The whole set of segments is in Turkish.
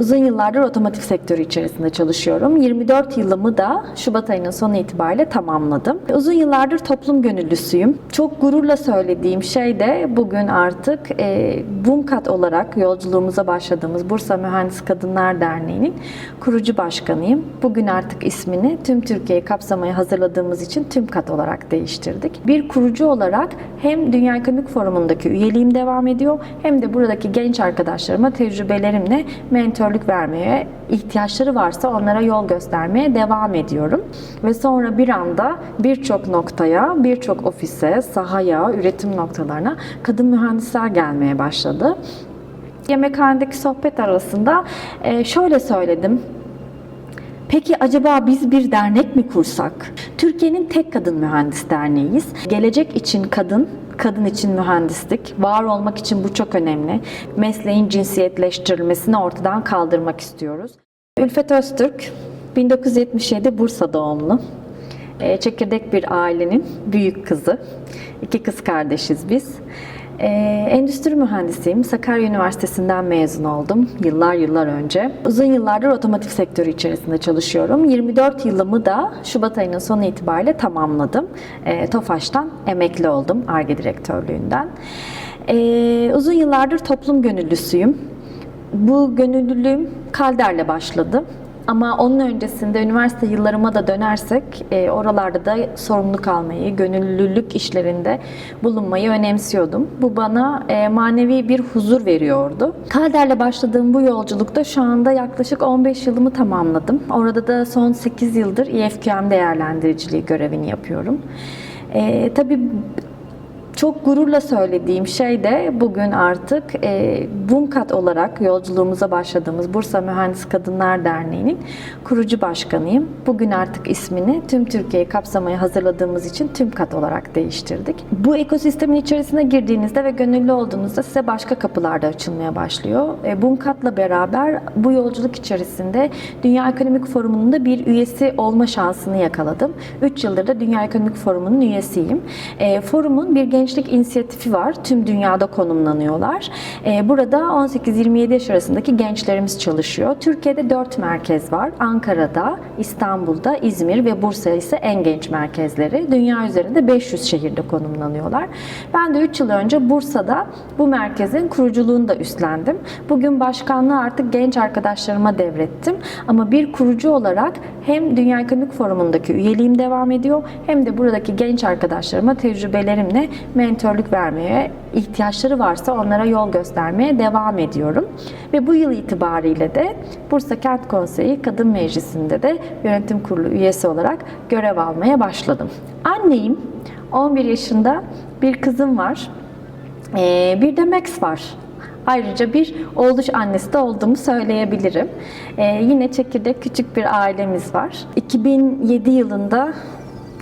Uzun yıllardır otomotiv sektörü içerisinde çalışıyorum. 24 yılımı da Şubat ayının sonu itibariyle tamamladım. Uzun yıllardır toplum gönüllüsüyüm. Çok gururla söylediğim şey de bugün artık e, BUMKAT olarak yolculuğumuza başladığımız Bursa Mühendis Kadınlar Derneği'nin kurucu başkanıyım. Bugün artık ismini tüm Türkiye'yi kapsamaya hazırladığımız için TÜMKAT olarak değiştirdik. Bir kurucu olarak hem Dünya Ekonomik Forumu'ndaki üyeliğim devam ediyor hem de buradaki genç arkadaşlarıma tecrübelerimle mentorluk vermeye, ihtiyaçları varsa onlara yol göstermeye devam ediyorum. Ve sonra bir anda birçok noktaya, birçok ofise, sahaya, üretim noktalarına kadın mühendisler gelmeye başladı. Yemekhanedeki sohbet arasında e, şöyle söyledim. Peki acaba biz bir dernek mi kursak? Türkiye'nin tek kadın mühendis derneğiyiz. Gelecek için kadın, kadın için mühendislik, var olmak için bu çok önemli. Mesleğin cinsiyetleştirilmesini ortadan kaldırmak istiyoruz. Ülfet Öztürk, 1977 Bursa doğumlu. E, Çekirdek bir ailenin büyük kızı. İki kız kardeşiz biz. Ee, endüstri mühendisiyim. Sakarya Üniversitesi'nden mezun oldum yıllar yıllar önce. Uzun yıllardır otomotiv sektörü içerisinde çalışıyorum. 24 yılımı da Şubat ayının sonu itibariyle tamamladım. Ee, TOFAŞ'tan emekli oldum ARGE direktörlüğünden. Ee, uzun yıllardır toplum gönüllüsüyüm. Bu gönüllülüğüm Kalder'le başladı. Ama onun öncesinde üniversite yıllarıma da dönersek e, oralarda da sorumluluk almayı, gönüllülük işlerinde bulunmayı önemsiyordum. Bu bana e, manevi bir huzur veriyordu. Kalder'le başladığım bu yolculukta şu anda yaklaşık 15 yılımı tamamladım. Orada da son 8 yıldır EFQM değerlendiriciliği görevini yapıyorum. E, tabii çok gururla söylediğim şey de bugün artık e, BUMKAT olarak yolculuğumuza başladığımız Bursa Mühendis Kadınlar Derneği'nin kurucu başkanıyım. Bugün artık ismini tüm Türkiye'yi kapsamaya hazırladığımız için TÜMKAT olarak değiştirdik. Bu ekosistemin içerisine girdiğinizde ve gönüllü olduğunuzda size başka kapılar da açılmaya başlıyor. E, BUMKAT'la beraber bu yolculuk içerisinde Dünya Ekonomik Forumu'nun da bir üyesi olma şansını yakaladım. 3 yıldır da Dünya Ekonomik Forumu'nun üyesiyim. E, forumun bir gençlik inisiyatifi var. Tüm dünyada konumlanıyorlar. E, burada 18-27 yaş arasındaki gençlerimiz çalışıyor. Türkiye'de 4 merkez var. Ankara'da, İstanbul'da, İzmir ve Bursa ise en genç merkezleri. Dünya üzerinde 500 şehirde konumlanıyorlar. Ben de 3 yıl önce Bursa'da bu merkezin kuruculuğunu da üstlendim. Bugün başkanlığı artık genç arkadaşlarıma devrettim. Ama bir kurucu olarak hem Dünya Ekonomik Forumu'ndaki üyeliğim devam ediyor hem de buradaki genç arkadaşlarıma tecrübelerimle mentorluk vermeye, ihtiyaçları varsa onlara yol göstermeye devam ediyorum. Ve bu yıl itibariyle de Bursa Kent Konseyi Kadın Meclisi'nde de yönetim kurulu üyesi olarak görev almaya başladım. Anneyim, 11 yaşında bir kızım var. Ee, bir de Max var. Ayrıca bir oğluş annesi de olduğumu söyleyebilirim. Ee, yine çekirdek küçük bir ailemiz var. 2007 yılında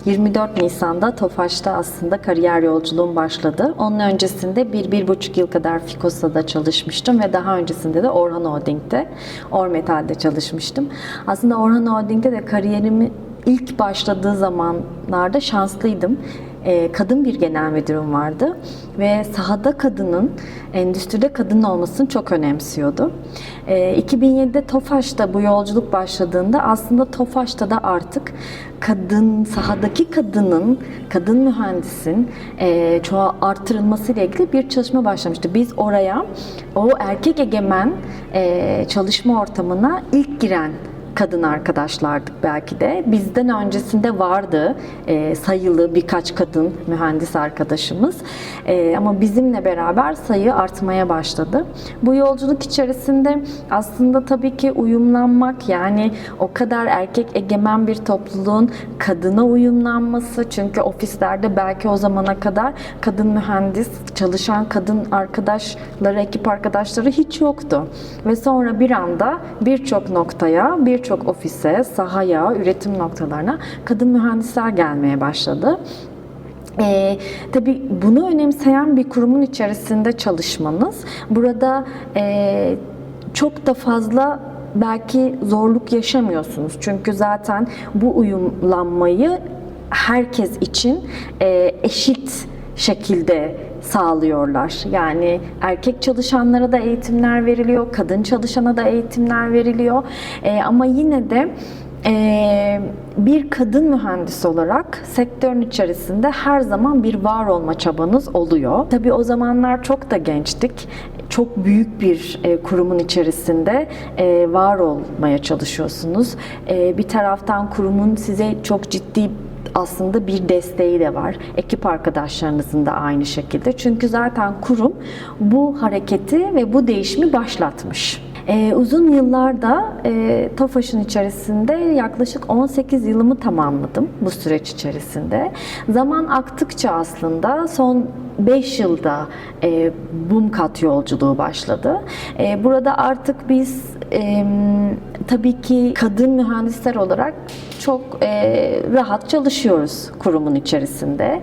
24 Nisan'da Tofaş'ta aslında kariyer yolculuğum başladı. Onun öncesinde bir, bir buçuk yıl kadar Fikosa'da çalışmıştım ve daha öncesinde de Orhan Holding'de, Ormetal'de çalışmıştım. Aslında Orhan Holding'de de kariyerimi ilk başladığı zamanlarda şanslıydım. Ee, kadın bir genel müdürüm vardı ve sahada kadının, endüstride kadın olmasını çok önemsiyordu. Ee, 2007'de Tofaş'ta bu yolculuk başladığında aslında Tofaş'ta da artık kadın, sahadaki kadının, kadın mühendisin e, çoğa artırılması ile ilgili bir çalışma başlamıştı. Biz oraya o erkek egemen e, çalışma ortamına ilk giren kadın arkadaşlardık belki de. Bizden öncesinde vardı e, sayılı birkaç kadın mühendis arkadaşımız. E, ama bizimle beraber sayı artmaya başladı. Bu yolculuk içerisinde aslında tabii ki uyumlanmak yani o kadar erkek egemen bir topluluğun kadına uyumlanması çünkü ofislerde belki o zamana kadar kadın mühendis, çalışan kadın arkadaşları, ekip arkadaşları hiç yoktu. Ve sonra bir anda birçok noktaya, birçok ofise, sahaya, üretim noktalarına kadın mühendisler gelmeye başladı. Ee, tabii bunu önemseyen bir kurumun içerisinde çalışmanız, burada e, çok da fazla belki zorluk yaşamıyorsunuz. Çünkü zaten bu uyumlanmayı herkes için e, eşit şekilde sağlıyorlar. Yani erkek çalışanlara da eğitimler veriliyor, kadın çalışana da eğitimler veriliyor. Ee, ama yine de ee, bir kadın mühendis olarak sektörün içerisinde her zaman bir var olma çabanız oluyor. Tabii o zamanlar çok da gençtik. Çok büyük bir e, kurumun içerisinde e, var olmaya çalışıyorsunuz. E, bir taraftan kurumun size çok ciddi aslında bir desteği de var. Ekip arkadaşlarınızın da aynı şekilde. Çünkü zaten kurum bu hareketi ve bu değişimi başlatmış. Ee, uzun yıllarda e, TOFAŞ'ın içerisinde yaklaşık 18 yılımı tamamladım bu süreç içerisinde. Zaman aktıkça aslında son 5 yılda e, BUMKAT yolculuğu başladı. E, burada artık biz e, tabii ki kadın mühendisler olarak çok e, rahat çalışıyoruz kurumun içerisinde.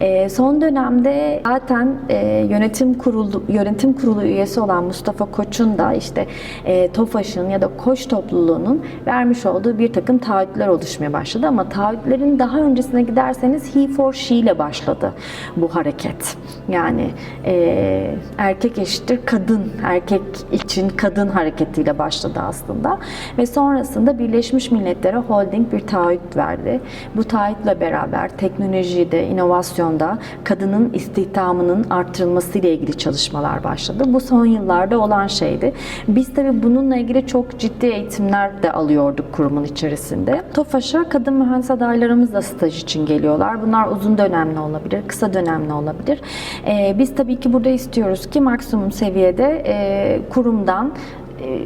E, son dönemde zaten e, yönetim kurulu yönetim kurulu üyesi olan Mustafa Koç'un da işte e, TOFAŞ'ın ya da Koç topluluğunun vermiş olduğu bir takım taahhütler oluşmaya başladı ama taahhütlerin daha öncesine giderseniz he for she ile başladı bu hareket. Yani e, erkek eşittir kadın, erkek için kadın hareketiyle başladı aslında ve sonrasında Birleşmiş Milletler'e holding bir taahhüt verdi. Bu taahhütle beraber teknolojide, inovasyonda kadının istihdamının artırılması ile ilgili çalışmalar başladı. Bu son yıllarda olan şeydi. Biz tabii bununla ilgili çok ciddi eğitimler de alıyorduk kurumun içerisinde. TOFAŞ'a kadın mühendis adaylarımız da staj için geliyorlar. Bunlar uzun dönemli olabilir, kısa dönemli olabilir. Ee, biz tabii ki burada istiyoruz ki maksimum seviyede e, kurumdan e,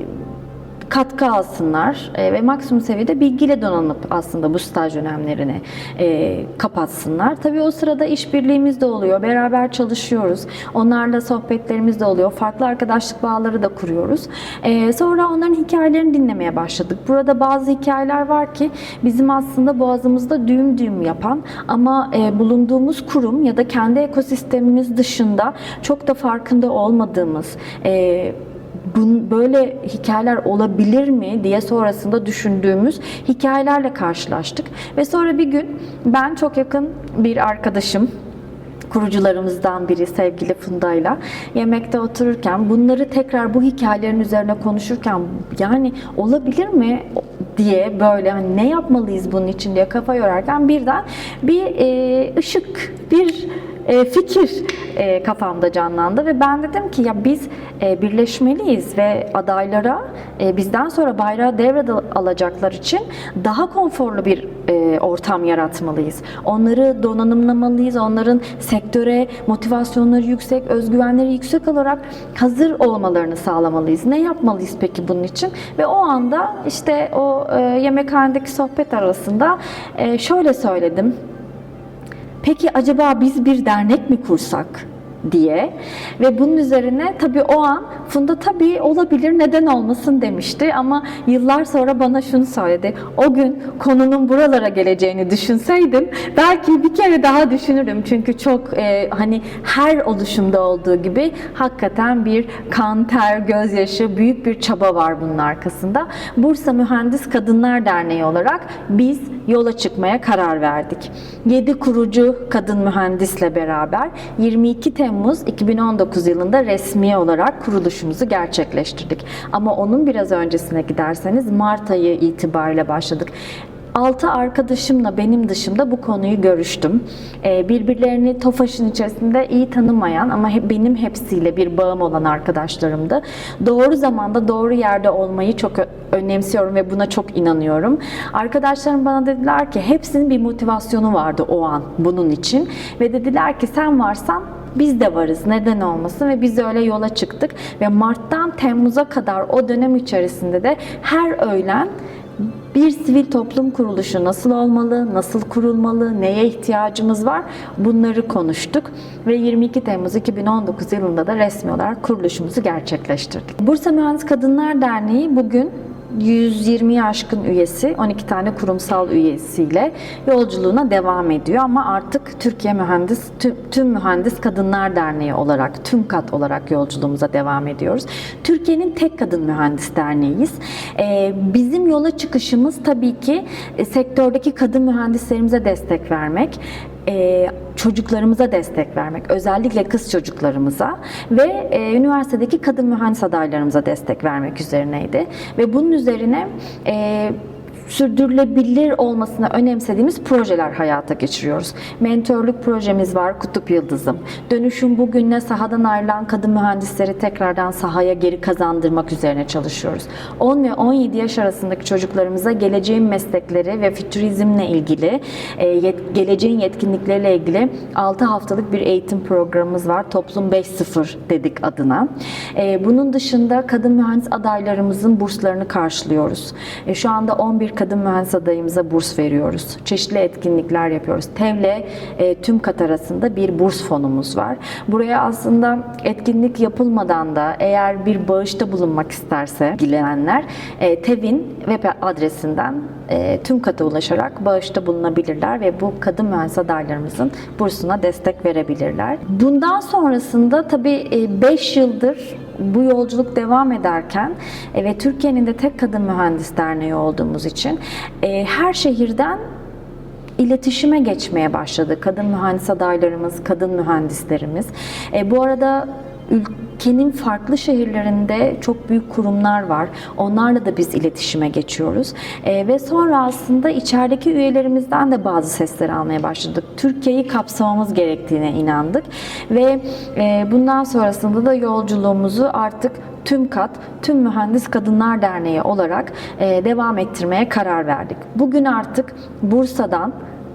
katkı alsınlar e, ve maksimum seviyede bilgiyle donanıp aslında bu staj dönemlerini e, kapatsınlar. Tabii o sırada işbirliğimiz de oluyor, beraber çalışıyoruz. Onlarla sohbetlerimiz de oluyor. Farklı arkadaşlık bağları da kuruyoruz. E, sonra onların hikayelerini dinlemeye başladık. Burada bazı hikayeler var ki bizim aslında boğazımızda düğüm düğüm yapan ama e, bulunduğumuz kurum ya da kendi ekosistemimiz dışında çok da farkında olmadığımız e, bun, böyle hikayeler olabilir mi diye sonrasında düşündüğümüz hikayelerle karşılaştık. Ve sonra bir gün ben çok yakın bir arkadaşım, kurucularımızdan biri sevgili Funda'yla yemekte otururken bunları tekrar bu hikayelerin üzerine konuşurken yani olabilir mi diye böyle hani ne yapmalıyız bunun için diye kafa yorarken birden bir e, ışık, bir e, fikir e, kafamda canlandı ve ben dedim ki ya biz e, birleşmeliyiz ve adaylara bizden sonra bayrağı devrede alacaklar için daha konforlu bir ortam yaratmalıyız. Onları donanımlamalıyız, onların sektöre motivasyonları yüksek, özgüvenleri yüksek olarak hazır olmalarını sağlamalıyız. Ne yapmalıyız peki bunun için? Ve o anda işte o e, yemekhanedeki sohbet arasında şöyle söyledim. Peki acaba biz bir dernek mi kursak? Diye ve bunun üzerine tabii o an Funda tabii olabilir neden olmasın demişti ama yıllar sonra bana şunu söyledi. O gün konunun buralara geleceğini düşünseydim belki bir kere daha düşünürüm çünkü çok e, hani her oluşumda olduğu gibi hakikaten bir kan, ter, gözyaşı, büyük bir çaba var bunun arkasında. Bursa Mühendis Kadınlar Derneği olarak biz yola çıkmaya karar verdik. 7 kurucu kadın mühendisle beraber 22 Temmuz 2019 yılında resmi olarak kuruluşumuzu gerçekleştirdik. Ama onun biraz öncesine giderseniz Mart ayı itibariyle başladık. 6 arkadaşımla benim dışımda bu konuyu görüştüm. Ee, birbirlerini TOFAŞ'ın içerisinde iyi tanımayan ama benim hepsiyle bir bağım olan arkadaşlarımdı. Doğru zamanda doğru yerde olmayı çok önemsiyorum ve buna çok inanıyorum. Arkadaşlarım bana dediler ki hepsinin bir motivasyonu vardı o an bunun için ve dediler ki sen varsan biz de varız neden olmasın? Ve biz öyle yola çıktık. Ve Mart'tan Temmuz'a kadar o dönem içerisinde de her öğlen bir sivil toplum kuruluşu nasıl olmalı, nasıl kurulmalı, neye ihtiyacımız var? Bunları konuştuk. Ve 22 Temmuz 2019 yılında da resmi olarak kuruluşumuzu gerçekleştirdik. Bursa Mühendis Kadınlar Derneği bugün 120'yi aşkın üyesi, 12 tane kurumsal üyesiyle yolculuğuna devam ediyor ama artık Türkiye Mühendis tüm, tüm Mühendis Kadınlar Derneği olarak, tüm kat olarak yolculuğumuza devam ediyoruz. Türkiye'nin tek kadın mühendis derneğiyiz. Ee, bizim yola çıkışımız tabii ki e, sektördeki kadın mühendislerimize destek vermek e, çocuklarımıza destek vermek, özellikle kız çocuklarımıza ve e, üniversitedeki kadın mühendis adaylarımıza destek vermek üzerineydi. Ve bunun üzerine e, sürdürülebilir olmasını önemsediğimiz projeler hayata geçiriyoruz. Mentörlük projemiz var Kutup Yıldızım. Dönüşüm bugünle sahadan ayrılan kadın mühendisleri tekrardan sahaya geri kazandırmak üzerine çalışıyoruz. 10 ve 17 yaş arasındaki çocuklarımıza geleceğin meslekleri ve fütürizmle ilgili, e, geleceğin yetkinlikleriyle ilgili 6 haftalık bir eğitim programımız var. Toplum 5.0 dedik adına. E, bunun dışında kadın mühendis adaylarımızın burslarını karşılıyoruz. E, şu anda 11 kadın mühendis adayımıza burs veriyoruz. Çeşitli etkinlikler yapıyoruz. TEV'le e, tüm kat arasında bir burs fonumuz var. Buraya aslında etkinlik yapılmadan da eğer bir bağışta bulunmak isterse ilgilenenler e, TEV'in web adresinden e, tüm kata ulaşarak bağışta bulunabilirler ve bu kadın mühendis adaylarımızın bursuna destek verebilirler. Bundan sonrasında tabii 5 yıldır bu yolculuk devam ederken e, ve Türkiye'nin de tek kadın mühendis derneği olduğumuz için e, her şehirden iletişime geçmeye başladı. Kadın mühendis adaylarımız, kadın mühendislerimiz. E, bu arada ülkenin farklı şehirlerinde çok büyük kurumlar var. Onlarla da biz iletişime geçiyoruz. E, ve sonra aslında içerideki üyelerimizden de bazı sesler almaya başladık. Türkiye'yi kapsamamız gerektiğine inandık. Ve e, bundan sonrasında da yolculuğumuzu artık tüm kat, tüm Mühendis Kadınlar Derneği olarak e, devam ettirmeye karar verdik. Bugün artık Bursa'dan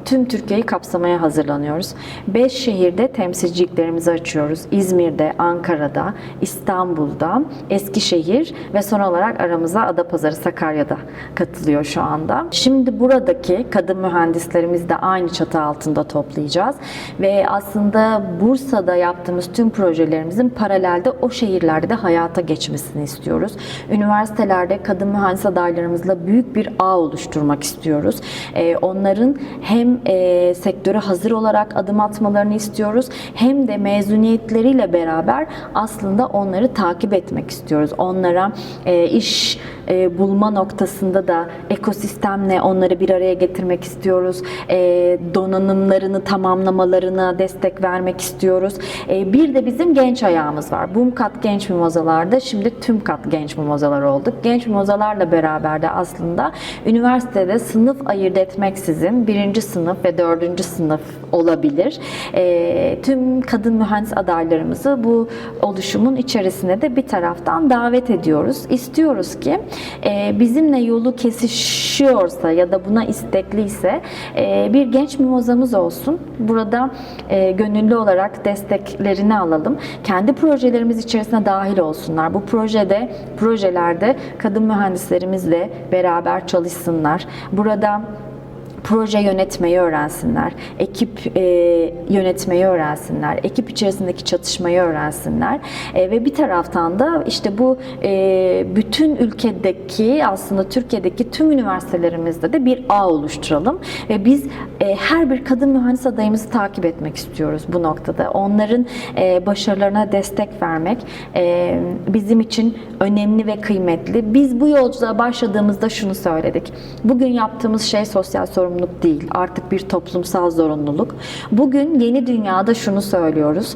tüm Türkiye'yi kapsamaya hazırlanıyoruz. 5 şehirde temsilciliklerimizi açıyoruz. İzmir'de, Ankara'da, İstanbul'da, Eskişehir ve son olarak aramıza Adapazarı, Sakarya'da katılıyor şu anda. Şimdi buradaki kadın mühendislerimizi de aynı çatı altında toplayacağız ve aslında Bursa'da yaptığımız tüm projelerimizin paralelde o şehirlerde de hayata geçmesini istiyoruz. Üniversitelerde kadın mühendis adaylarımızla büyük bir ağ oluşturmak istiyoruz. Ee, onların hem e, sektöre hazır olarak adım atmalarını istiyoruz hem de mezuniyetleriyle beraber aslında onları takip etmek istiyoruz. Onlara e, iş e, bulma noktasında da ekosistemle onları bir araya getirmek istiyoruz. E, donanımlarını tamamlamalarına destek vermek istiyoruz. E, bir de bizim genç ayağımız var. Bumkat Genç Mimozalar'da şimdi tüm kat genç mimozalar olduk. Genç mimozalarla beraber de aslında üniversitede sınıf ayırt etmeksizin birinci sınıf ve dördüncü sınıf olabilir. E, tüm kadın mühendis adaylarımızı bu oluşumun içerisine de bir taraftan davet ediyoruz. İstiyoruz ki e, bizimle yolu kesişiyorsa ya da buna istekliyse e, bir genç mimozamız olsun. Burada e, gönüllü olarak desteklerini alalım. Kendi projelerimiz içerisine dahil olsunlar. Bu projede, projelerde kadın mühendislerimizle beraber çalışsınlar. Burada proje yönetmeyi öğrensinler, ekip e, yönetmeyi öğrensinler, ekip içerisindeki çatışmayı öğrensinler E, ve bir taraftan da işte bu e, bütün ülkedeki aslında Türkiye'deki tüm üniversitelerimizde de bir ağ oluşturalım ve biz e, her bir kadın mühendis adayımızı takip etmek istiyoruz bu noktada. Onların e, başarılarına destek vermek e, bizim için önemli ve kıymetli. Biz bu yolculuğa başladığımızda şunu söyledik. Bugün yaptığımız şey sosyal sorumluluk değil. Artık bir toplumsal zorunluluk. Bugün yeni dünyada şunu söylüyoruz.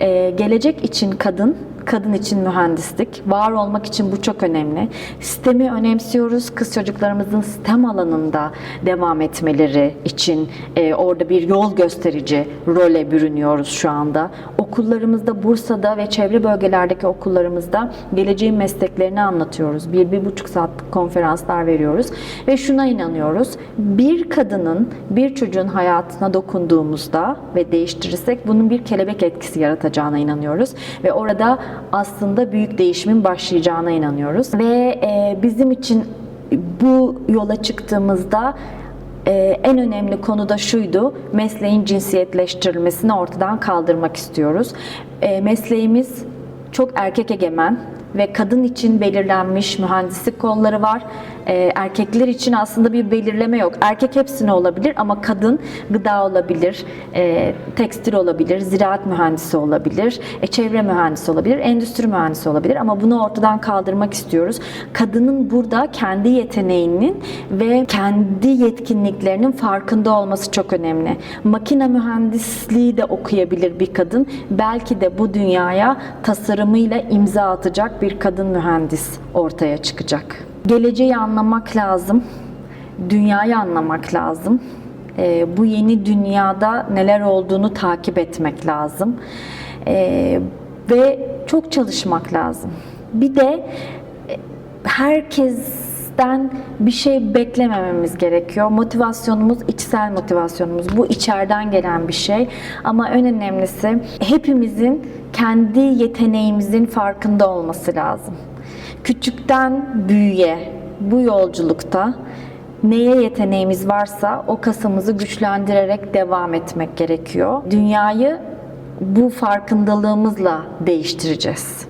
Ee, gelecek için kadın, kadın için mühendislik, var olmak için bu çok önemli. Sistemi önemsiyoruz. Kız çocuklarımızın sistem alanında devam etmeleri için e, orada bir yol gösterici role bürünüyoruz şu anda. Okullarımızda, Bursa'da ve çevre bölgelerdeki okullarımızda geleceğin mesleklerini anlatıyoruz. Bir, bir buçuk saatlik konferanslar veriyoruz ve şuna inanıyoruz. Bir kadının, bir çocuğun hayatına dokunduğumuzda ve değiştirirsek bunun bir kelebek etkisi yaratacağına inanıyoruz ve orada aslında büyük değişimin başlayacağına inanıyoruz ve e, bizim için bu yola çıktığımızda e, en önemli konu da şuydu, mesleğin cinsiyetleştirilmesini ortadan kaldırmak istiyoruz. E, mesleğimiz çok erkek egemen, ve kadın için belirlenmiş mühendislik kolları var. Ee, erkekler için aslında bir belirleme yok. Erkek hepsine olabilir ama kadın gıda olabilir, e, tekstil olabilir, ziraat mühendisi olabilir, e, çevre mühendisi olabilir, endüstri mühendisi olabilir ama bunu ortadan kaldırmak istiyoruz. Kadının burada kendi yeteneğinin ve kendi yetkinliklerinin farkında olması çok önemli. Makine mühendisliği de okuyabilir bir kadın. Belki de bu dünyaya tasarımıyla imza atacak bir kadın mühendis ortaya çıkacak. Geleceği anlamak lazım. Dünyayı anlamak lazım. Ee, bu yeni dünyada neler olduğunu takip etmek lazım. Ee, ve çok çalışmak lazım. Bir de e, herkesten bir şey beklemememiz gerekiyor. Motivasyonumuz içsel motivasyonumuz. Bu içeriden gelen bir şey. Ama en önemlisi hepimizin kendi yeteneğimizin farkında olması lazım. Küçükten büyüye bu yolculukta neye yeteneğimiz varsa o kasımızı güçlendirerek devam etmek gerekiyor. Dünyayı bu farkındalığımızla değiştireceğiz.